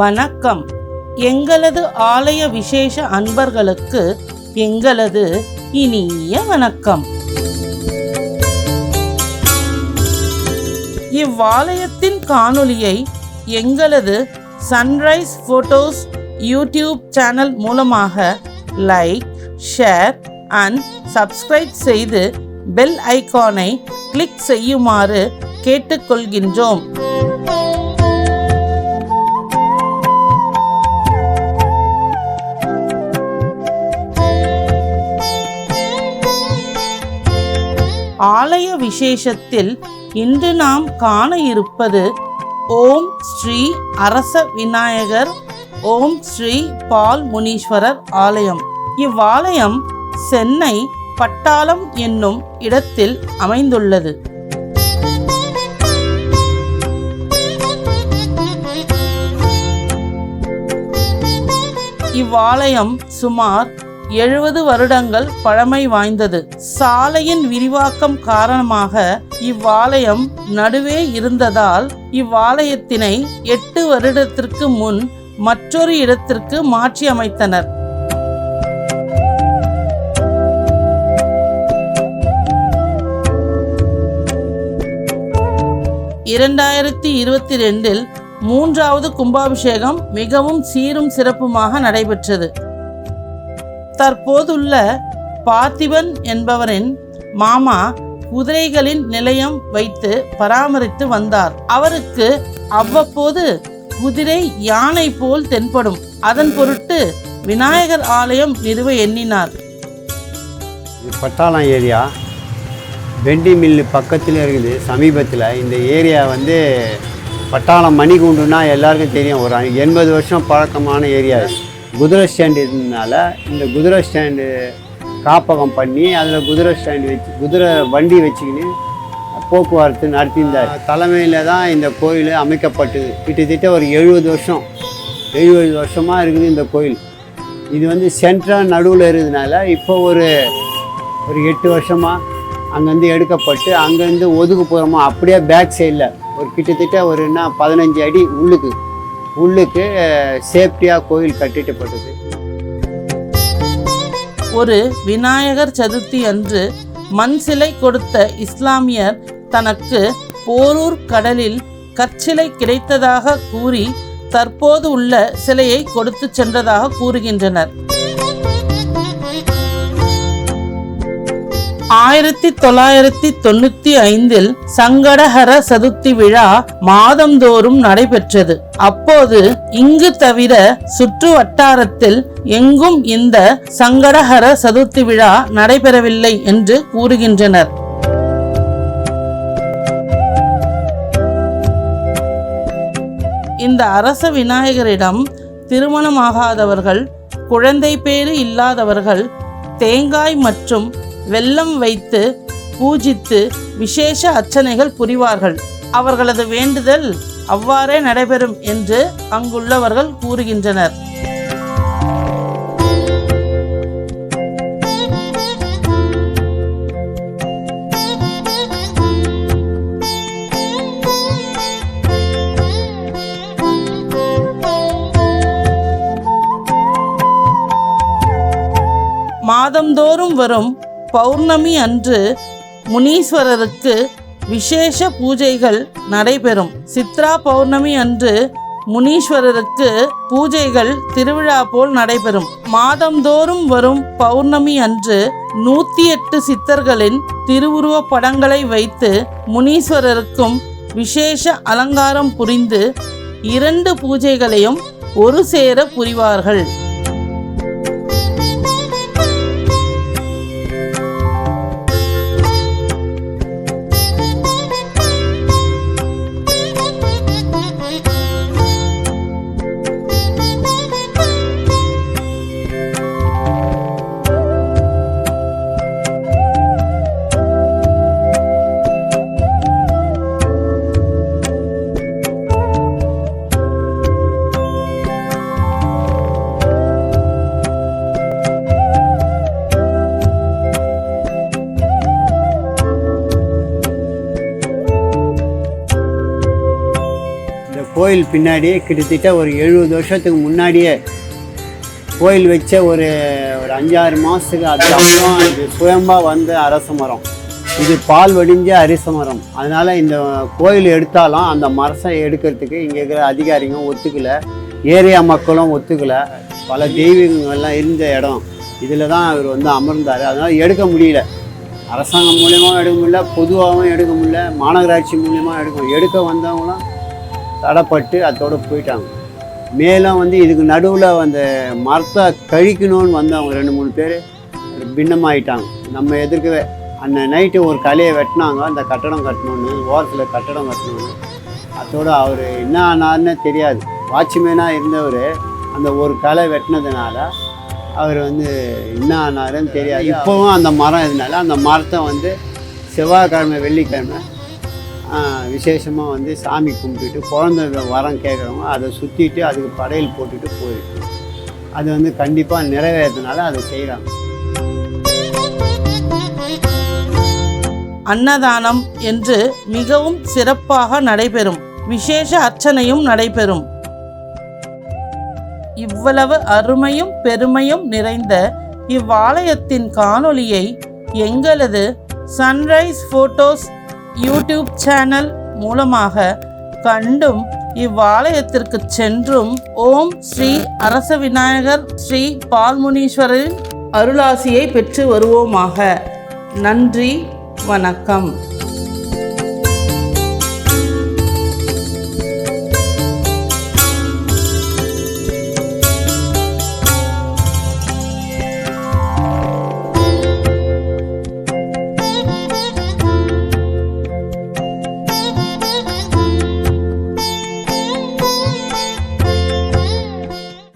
வணக்கம். எங்களது ஆலய விசேஷ அன்பர்களுக்கு எங்களது இனிய வணக்கம். இவ்வாலயத்தின் காணொளியை எங்களது சன்ரைஸ் ஃபோட்டோஸ் யூடியூப் சேனல் மூலமாக லைக் ஷேர் அண்ட் சப்ஸ்கிரைப் செய்து பெல் ஐகானை கிளிக் செய்யுமாறு கேட்டுக்கொள்கின்றோம். ஆலய விசேஷத்தில் இன்று நாம் காண இருப்பது ஓம் ஸ்ரீ அரச விநாயகர் ஓம் ஸ்ரீ பால் முனீஸ்வரர் ஆலயம். இவ்வாலயம் சென்னை பட்டாளம் என்னும் இடத்தில் அமைந்துள்ளது. இவ்வாலயம் சுமார் எழுபது வருடங்கள் பழமை வாய்ந்தது. சாலையின் விரிவாக்கம் காரணமாக இவ்வாலயம் நடுவே இருந்ததால் இவ்வாலயத்தினை எட்டு வருடத்திற்கு முன் மற்றொரு இடத்திற்கு மாற்றி அமைத்தனர். இரண்டாயிரத்தி இருபத்தி ரெண்டில் மூன்றாவது கும்பாபிஷேகம் மிகவும் சீரும் சிறப்புமாக நடைபெற்றது. தற்போதுள்ள பார்த்திபன் என்பவரின் மாமா குதிரைகளின் நிலையம் வைத்து பராமரித்து வந்தார். அவருக்கு அவ்வப்போது குதிரை யானை போல் தென்படும். அதன் பொருட்டு விநாயகர் ஆலயம் நிறுவ எண்ணினார். பட்டாளம் ஏரியா. வெண்டி மில்லு பக்கத்தில் இருக்குது. சமீபத்தில் இந்த ஏரியா வந்து பட்டாளம் மணிகுண்டுனா எல்லாருக்கும் தெரியும். ஒரு எண்பது வருஷம் பழக்கமான ஏரியா குதிரை ஸ்டாண்டு இருந்ததுனால இந்த குதிரை ஸ்டாண்டு காப்பகம் பண்ணி அதில் குதிரை ஸ்டாண்டு வச்சு குதிரை வண்டி வச்சுக்கின்னு போக்குவரத்து நடத்தியிருந்தார். தலைமையில் தான் இந்த கோயில் அமைக்கப்பட்டது. கிட்டத்தட்ட ஒரு எழுபது வருஷம். எழுபது வருஷமாக இருக்குது இந்த கோயில். இது வந்து சென்ட்ராக நடுவில் இருக்கிறதுனால இப்போ ஒரு ஒரு எட்டு வருஷமாக அங்கேருந்து எடுக்கப்பட்டு அங்கேருந்து ஒதுக்குப்புறமா அப்படியே பேக் சைடில் ஒரு கிட்டத்தட்ட ஒரு என்ன பதினஞ்சு அடி உள்ளுக்கு. உள்ளுக்கு சேஃப்டியாக கோயில் கட்டிட்டப்பட்டது ஒரு விநாயகர் சதுர்த்தி அன்று மண் சிலை கொடுத்த இஸ்லாமியர் தனக்கு போரூர் கடலில் கற்சிலை கிடைத்ததாக கூறி தற்போது உள்ள சிலையை கொடுத்து சென்றதாக கூறுகின்றனர். ஆயிரத்தி தொள்ளாயிரத்தி தொண்ணூத்தி ஐந்தில் சங்கடஹர சதுர்த்தி விழா மாதந்தோறும் நடைபெற்றது. அப்போது இங்கு தவிர சுற்று வட்டாரத்தில் எங்கும் இந்த சங்கடஹர சதுர்த்தி விழா நடைபெறவில்லை என்று கூறுகின்றனர். இந்த அரச விநாயகரிடம் திருமணமாகாதவர்கள் குழந்தை பேறு இல்லாதவர்கள் தேங்காய் மற்றும் வெல்லம் வைத்து பூஜித்து விசேஷ அர்ச்சனைகள் புரிவார்கள். அவர்களது வேண்டுதல் அவ்வாறே நடைபெறும் என்று அங்குள்ளவர்கள் கூறுகின்றனர். மாதந்தோறும் வரும் பௌர்ணமி அன்று முனீஸ்வரருக்கு விசேஷ பூஜைகள் நடைபெறும். சித்ரா பௌர்ணமி அன்று முனீஸ்வரருக்கு பூஜைகள் திருவிழா போல் நடைபெறும். மாதந்தோறும் வரும் பௌர்ணமி அன்று நூத்தி எட்டு சித்தர்களின் திருவுருவ படங்களை வைத்து முனீஸ்வரருக்கும் விசேஷ அலங்காரம் புரிந்து இரண்டு பூஜைகளையும் ஒரு சேர புரிவார்கள். கோயில் பின்னாடியே கிட்டத்தட்ட ஒரு எழுபது வருஷத்துக்கு முன்னாடியே கோயில் வச்ச ஒரு ஒரு அஞ்சாறு மாதத்துக்கு அதுக்கப்புறம் இது சுயம்பாக வந்த அரச மரம். இது பால் வடிஞ்ச அரிச மரம். அதனால் இந்த கோயில் எடுத்தாலும் அந்த மரசை எடுக்கிறதுக்கு இங்கே இருக்கிற அதிகாரிங்க ஒத்துக்கல. ஏரியா மக்களும் ஒத்துக்கலை. பல தெய்வங்கள்லாம் இருந்த இடம். இதில் தான் அவர் வந்து அமர்ந்தார். அதனால் எடுக்க முடியல. அரசாங்கம் மூலியமாகவும் எடுக்க முடியல பொதுவாகவும் எடுக்க முடியல மாநகராட்சி மூலியமாக எடுக்க எடுக்க வந்தவங்களும் தடைப்பட்டு அதோட போயிட்டாங்க. மேலும் வந்து இதுக்கு நடுவில் அந்த மரத்தை கழிக்கணும்னு வந்தவங்க ரெண்டு மூணு பேர் பின்னமாயிட்டாங்க. நம்ம எதிர்க்கவே அன்ன நைட்டு ஒரு கலையை வெட்டினாங்க. அந்த கட்டடம் கட்டணும்னு ஓரத்தில் கட்டடம் கட்டணும்னு. அதோட அவர் என்ன ஆனார்னே தெரியாது. வாட்ச்மேனாக இருந்தவர் அந்த ஒரு களை வெட்டினதுனால அவர் வந்து என்ன ஆனாருன்னு தெரியாது. இப்போவும் அந்த மரம் இதனால அந்த மரத்தை வந்து செவ்வாய்க்கிழமை வெள்ளிக்கிழமை விசேஷமாக வந்து சாமி கும்பிட்டுட்டு குழந்தை வரம் கேட்குறவங்க அதை சுற்றிட்டு அதுக்கு படையல் போட்டுட்டு போயிட்டு அது வந்து கண்டிப்பாக நிறைவேறதுனால அதை செய்கிறாங்க அன்னதானம் என்று மிகவும் சிறப்பாக நடைபெறும். விசேஷ அர்ச்சனையும் நடைபெறும். இவ்வளவு அருமையும் பெருமையும் நிறைந்த இவ்வாலயத்தின் காணொளியை எங்களது சன்ரைஸ் ஃபோட்டோஸ் யூடியூப் சேனல் மூலமாக கண்டும் இவ்வாலயத்திற்கு சென்றும் ஓம் ஸ்ரீ அரச விநாயகர் ஸ்ரீ பால்முனீஸ்வரரின் அருளாசியை பெற்று வருவோமாக. நன்றி வணக்கம்.